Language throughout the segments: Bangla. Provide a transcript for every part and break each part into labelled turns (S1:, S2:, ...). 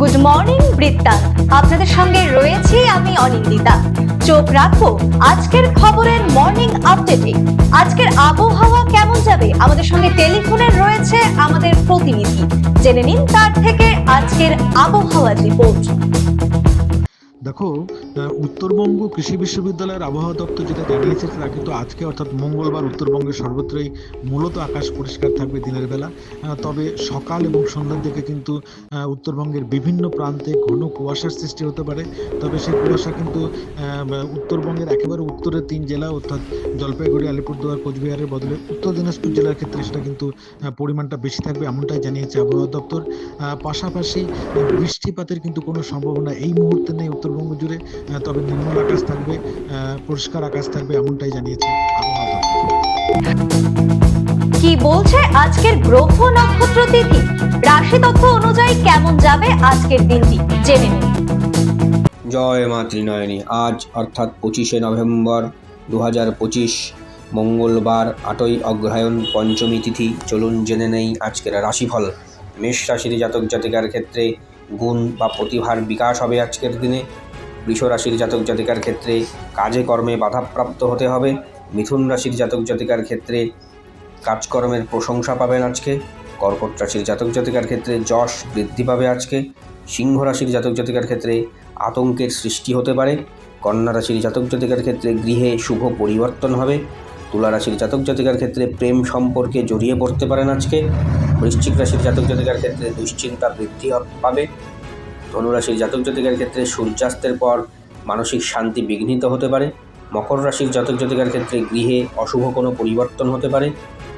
S1: গুড মর্নিং বৃত্তান আপনাদের সঙ্গে রয়েছি আমি অনিন্দিতা। চোখ রাখব আজকের খবরের মর্নিং আপডেটে আজকের আবহাওয়া কেমন যাবে? আমাদের সঙ্গে টেলিফোনে রয়েছে আমাদের প্রতিনিধি। জেনে নিন তার থেকে আজকের আবহাওয়ার রিপোর্ট
S2: দেখো উত্তরবঙ্গ কৃষি বিশ্ববিদ্যালয়ের আবহাওয়া দপ্তর যেটা জানিয়েছে তা কিন্তু আজকে, অর্থাৎ মঙ্গলবার উত্তরবঙ্গের সর্বত্রই মূলত আকাশ পরিষ্কার থাকবে দিনের বেলা। তবে সকাল এবং সন্ধ্যার দিকে কিন্তু উত্তরবঙ্গের বিভিন্ন প্রান্তে ঘন কুয়াশার সৃষ্টি হতে পারে। তবে সেই কুয়াশা কিন্তু উত্তরবঙ্গের একেবারে উত্তরের তিন জেলা, অর্থাৎ জলপাইগুড়ি, আলিপুরদুয়ার, কোচবিহারের বদলে উত্তর দিনাজপুর জেলার ক্ষেত্রে সেটা কিন্তু পরিমাণটা বেশি থাকবে এমনটাই জানিয়েছে আবহাওয়া দপ্তর। পাশাপাশি বৃষ্টিপাতের কিন্তু কোনো সম্ভাবনা এই মুহূর্তে নেই উত্তরবঙ্গ জুড়ে তবে নির্মল আকাশ থাকবে পরিষ্কার আকাশ থাকবে এমনটাই জানিয়েছে আবহাওয়া
S1: কি বলছে আজকের গ্রহ নক্ষত্র তিথি? রাশি তথ্য অনুযায়ী কেমন যাবে আজকের দিনটি? জেনে নিন।
S3: জয় মা ত্রিনয়নী আজ অর্থাৎ পঁচিশে নভেম্বর দু হাজার পঁচিশ মঙ্গলবার আটই অগ্রহায়ণ পঞ্চমী তিথি। চলুন জেনে নেই আজকের রাশিফল। মেষ রাশির জাতক জাতিকার ক্ষেত্রে গুণ বা প্রতিভার বিকাশ হবে আজকের দিনে। রাশির জাতক জাতিকার ক্ষেত্রে কাজে কর্মে বাধাপ্রাপ্ত হতে হবে। মিথুন রাশির জাতক জাতিকার ক্ষেত্রে কাজকর্মের প্রশংসা পাবেন আজকে। কর্কট রাশির জাতক জাতিকার ক্ষেত্রে যশ বৃদ্ধি পাবে আজকে। সিংহ রাশির জাতক জাতিকার ক্ষেত্রে আতঙ্কের সৃষ্টি হতে পারে। কন্যা রাশির জাতক জাতিকার ক্ষেত্রে গৃহে শুভ পরিবর্তন হবে। তুলা রাশির জাতক জাতিকার ক্ষেত্রে প্রেম সম্পর্কে জড়িয়ে পড়তে পারেন আজকে। বৃশ্চিক রাশির জাতক জাতিকার ক্ষেত্রে দুশ্চিন্তা বৃদ্ধি পাবে। ধনুরাশির জাতক জাতিকার ক্ষেত্রে সূর্যাস্তের পর মানসিক শান্তি বিঘ্নিত হতে পারে। মকর রাশির জাতক জাতিকার ক্ষেত্রে গৃহে অশুভ কোনো পরিবর্তন হতে পারে।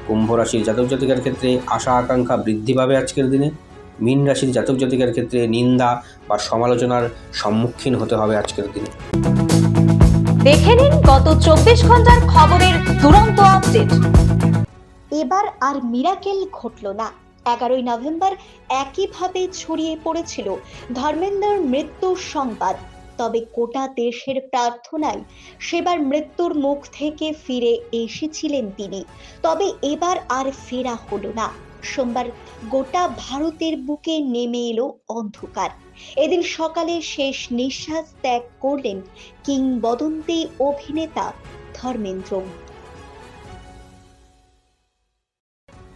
S3: কুম্ভ রাশির জাতক জাতিকার ক্ষেত্রে আশা আকাঙ্ক্ষা বৃদ্ধি পাবে আজকের দিনে। মীন রাশির জাতক জাতিকার ক্ষেত্রে নিন্দা বা সমালোচনার সম্মুখীন হতে হবে আজকের দিনে।
S1: দেখে নিন গত চব্বিশ ঘণ্টার খবরের দুরন্ত আপডেট। এবার আর মিরাকেল ঘটল না। এগারোই নভেম্বর একইভাবে ছড়িয়ে পড়েছিল ধর্মেন্দ্রর মৃত্যুর সংবাদ। তবে গোটা দেশের প্রার্থনায় সেবার মৃত্যুর মুখ থেকে ফিরে এসেছিলেন তিনি। তবে এবার আর ফেরা হলো না। সোমবার গোটা ভারতের বুকে নেমে এলো অন্ধকার। এদিন সকালে শেষ নিঃশ্বাস ত্যাগ করলেন কিংবদন্তি অভিনেতা ধর্মেন্দ্র।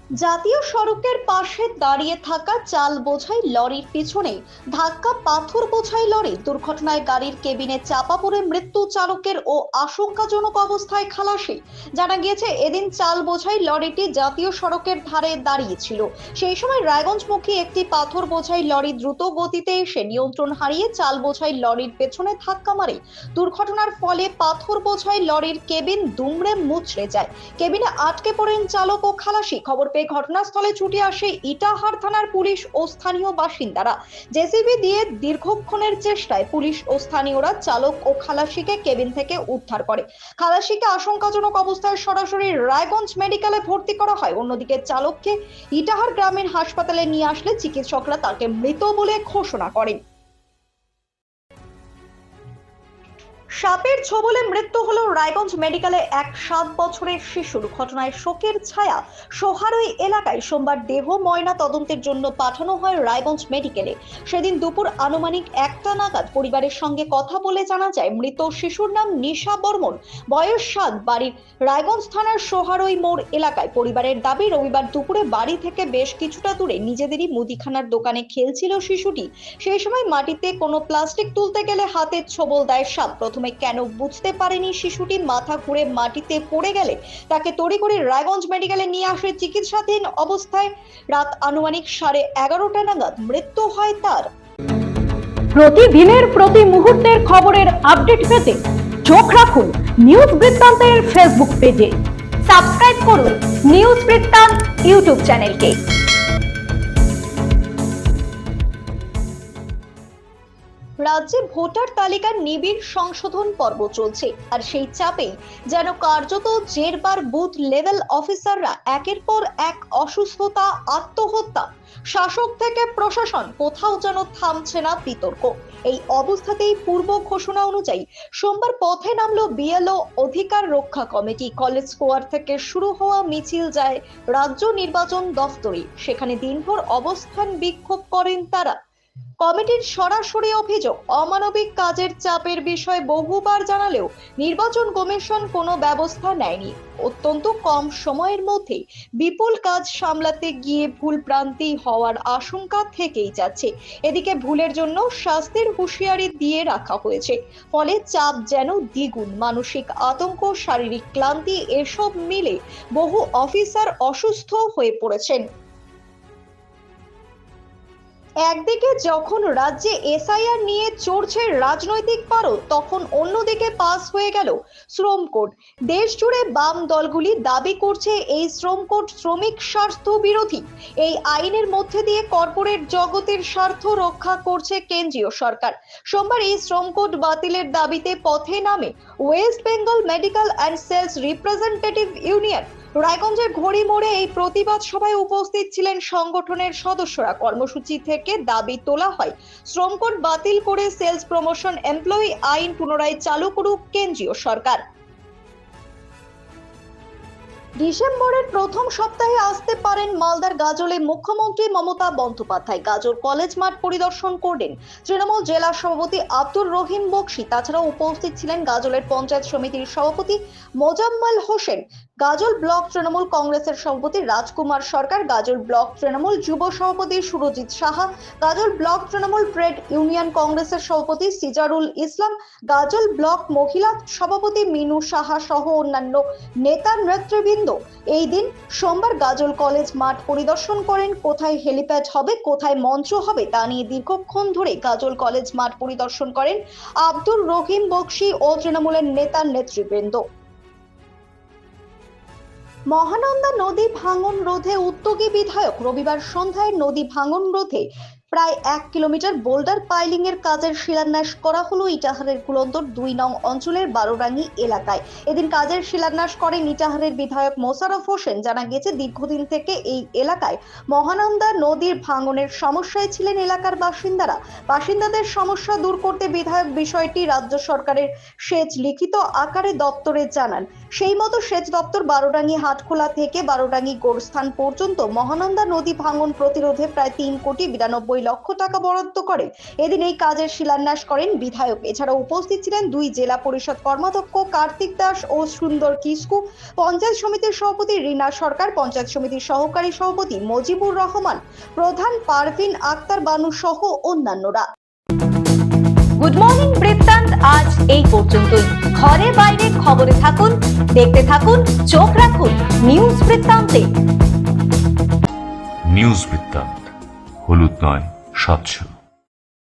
S1: জাতীয় সড়কের পাশে দাঁড়িয়ে থাকা চাল বোঝাই লরির পিছনে ধাক্কা, পাথর বোঝাই লরি। দুর্ঘটনায় গাড়ির কেবিনে চাপা পড়ে মৃত্যু চালকের ও আশঙ্কাজনক অবস্থায় খালাসি। জানা গিয়েছে, এদিন চাল বোঝাই লরিটি জাতীয় সড়কের ধারে দাঁড়িয়েছিল। সেই সময় রায়গঞ্জমুখী একটি পাথর বোঝাই লরি দ্রুত গতিতে এসে নিয়ন্ত্রণ হারিয়ে চাল বোঝাই লরির পেছনে ধাক্কা মারে। দুর্ঘটনার ফলে পাথর বোঝাই লরির কেবিন দুমড়ে মুচড়ে যায়। কেবিনে আটকে পড়েন চালক ও খালাসি। খবর পেয়ে ঘটনাস্থলে ছুটে আসে ইটাহার থানার পুলিশ ও স্থানীয় বাসিন্দারা। জেসিবি দিয়ে দীর্ঘক্ষণের চেষ্টায় পুলিশ ও স্থানীয়রা চালক ও খালাসিকে কেবিন থেকে উদ্ধার করে। খালাসিকে আশঙ্কাজনক অবস্থায় সরাসরি রায়গঞ্জ মেডিকেলে ভর্তি করা হয়। অন্যদিকে চালককে ইটাহার গ্রামীণ হাসপাতালে নিয়ে আসলে চিকিৎসকরা তাকে মৃত বলে ঘোষণা করেন। সাপের ছোবলে মৃত্যু হলো রায়গঞ্জ মেডিকেলে এক সাত বছরের শিশুর। ঘটনায় শোকের ছায়া সোহারই এলাকায় সোমবার দেহ ময়না তদন্তের জন্য পাঠানো হয় রায়গঞ্জ মেডিকেলে। সেদিন দুপুর আনুমানিক একটা নাগাদ পরিবারের সঙ্গে কথা বলে জানা যায়, মৃত শিশুর নাম নিশা বর্মন। বয়স সাত, বাড়ির রায়গঞ্জ থানার সোহারই মোড় এলাকায়। পরিবারের দাবি, রবিবার দুপুরে বাড়ি থেকে বেশ কিছুটা দূরে নিজেদেরই মুদিখানার দোকানে খেলছিল শিশুটি। সেই সময় মাটিতে কোনো প্লাস্টিক তুলতে গেলে হাতে ছোবল দেয় সাপ। প্রথমে কেন বুঝতে পারেনি শিশুটি? মাথা ঘুরে মাটিতে পড়ে গেলে তাকে তড়িঘড়ি রায়গঞ্জ মেডিকেলে নিয়ে আসে চিকিৎসাধীন অবস্থায়। রাত আনুমানিক সাড়ে এগারোটা নাগাদ মৃত্যু হয় তার।
S4: প্রতিদিনের প্রতি মুহূর্তের খবরের আপডেট পেতে চোখ রাখুন নিউজ বৃত্তান্তের ফেসবুক পেজে।
S1: সাবস্ক্রাইব করুন নিউজ বৃত্তান্ত ইউটিউব চ্যানেলকে। রাজ্যে ভোটার তালিকার নিবিড় সংশোধন পর্ব চলছে। আর সেই চাপেই যেন কার্যত জেরবার বুথ লেভেল অফিসাররা একের পর এক অসুস্থতা, আত্মহত্যা, শাসক থেকে প্রশাসন কোথাও যেন থামছে না বিতর্ক। এই অবস্থাতেই পূর্ব ঘোষণা অনুযায়ী সোমবার পথে নামলো বিএলও অধিকার রক্ষা কমিটি। কলেজ স্কোয়ার থেকে শুরু হওয়া মিছিল যায় রাজ্য নির্বাচন দফতরে। সেখানে দিনভর অবস্থান বিক্ষোভ করেন তারা। কমিটির সরাসরি অভিযোগ, অমানবিক কাজের চাপের বিষয়ে বহুবার জানালেও নির্বাচন কমিশন কোনো ব্যবস্থা নেয়নি। অত্যন্ত কম সময়ের মধ্যে বিপুল কাজ সামলাতে গিয়ে ভুল প্রান্তি হওয়ার আশঙ্কা থেকেই যাচ্ছে। এদিকে ভুলের জন্য শাস্তির হুঁশিয়ারি দিয়ে রাখা হয়েছে। ফলে চাপ যেন দ্বিগুণ। মানসিক আতঙ্ক, শারীরিক ক্লান্তি এসব মিলে বহু অফিসার অসুস্থ হয়ে পড়েছেন। একদিকে যখন রাজ্যে এসআইআর নিয়ে চড়ছে রাজনৈতিক পারদ তখন অন্যদিকে পাস হয়ে গেল শ্রম কোড দেশ জুড়ে বাম দলগুলি দাবি করছে এই শ্রম কোড শ্রমিক স্বার্থ বিরোধী। এই আইনের মধ্যে দিয়ে কর্পোরেট জগতের স্বার্থ রক্ষা করছে কেন্দ্রীয় সরকার। সোমবার এই শ্রম কোড বাতিলের দাবিতে পথে নামে West Bengal medical and sales representative union. রায়গঞ্জের ঘড়ি মোড়ে এই প্রতিবাদ সভায় উপস্থিত ছিলেন সংগঠনের সদস্যরা। কর্মসূচি থেকে দাবি তোলা হয়, শ্রম কোড বাতিল করে সেলস প্রমোশন, এমপ্লয়ি আইন পুনরায় চালু করুক কেন্দ্রীয় সরকার। ডিসেম্বরের প্রথম সপ্তাহে আসতে পারেন মালদার গাজলে মুখ্যমন্ত্রী মমতা বন্দ্যোপাধ্যায়। গাজল কলেজ মাঠ পরিদর্শন করলেন তৃণমূল জেলা সভাপতি আব্দুর রহিম বক্সি। তাছাড়াও উপস্থিত ছিলেন গাজলের পঞ্চায়েত সমিতির সভাপতি মোজাম্মেল হোসেন। গাজল ব্লক তৃণমূল কংগ্রেসের সভাপতি রাজকুমার সরকার, গাজল ব্লক তৃণমূল যুব সভাপতি সুরজিৎ সাহা, গাজল ব্লক তৃণমূল ট্রেড ইউনিয়ন কংগ্রেসের সভাপতি সিজারুল ইসলাম, গাজল ব্লক মহিলা সভাপতি মিনু সাহা সহ অন্যান্য নেতা নেতৃবৃন্দ। এই দিন সোমবার গাজল কলেজ মাঠ পরিদর্শন করেন, কোথায় হেলিপ্যাড হবে, কোথায় মঞ্চ হবে তা নিয়ে দীর্ঘক্ষণ ধরে গাজল কলেজ মাঠ পরিদর্শন করেন আব্দুর রহিম বক্সি ও তৃণমূলের নেতা নেতৃবৃন্দ। মহানন্দা নদী ভাঙন রোধে উদ্যোগী বিধায়ক রবিবার সন্ধ্যায় নদী ভাঙন রোধে প্রায় এক কিলোমিটার বোল্ডার পাইলিং এর কাজের শিলান্যাস করা হলো ইটাহারের কুলন্দর দুই নং অঞ্চলের বারোরাঙ্গি এলাকায়। এদিন কাজের শিলান্যাস করেন ইটাহারের বিধায়ক মোশারফ হোসেন। জানা গেছে দীর্ঘদিন থেকে এই এলাকায় মহানন্দা নদীর ভাঙনের সমস্যায় ছিলেন এলাকার বাসিন্দারা। বাসিন্দাদের সমস্যা দূর করতে বিধায়ক বিষয়টি রাজ্য সরকারের সেচ লিখিত আকারে দপ্তরে জানান। সেই মতো সেচ দপ্তর বারোডাঙ্গি হাটখোলা থেকে বারোডাঙ্গি গোরস্থান পর্যন্ত মহানন্দা নদী ভাঙন প্রতিরোধে প্রায় তিন কোটি বিরানব্বই লক্ষ টাকা বরাদ্দ করে। এদিন এই কাজের শিলান্যাস করেন বিধায়ক। এছাড়া উপস্থিত ছিলেন দুই জেলা পরিষদ কর্মাধ্যক্ষ কার্তিক দাস ও সুন্দর কিস্কু। পঞ্চায়েত সমিতির সভাপতি রীনা সরকার পঞ্চায়েত সমিতির সহকারী সভাপতি মজিবুর রহমান প্রধান পারভিন আক্তার বানু সহ অন্যান্যরা।
S4: গুড মর্নিং বৃত্তান্ত। আজ এই পর্যন্তই। ঘরে বাইরে খবরে থাকুন দেখতে থাকুন চোখ রাখুন নিউজ বৃত্তান্তে।
S5: নিউজ বৃত্তান্ত হলুদ নয়। স্বচ্ছ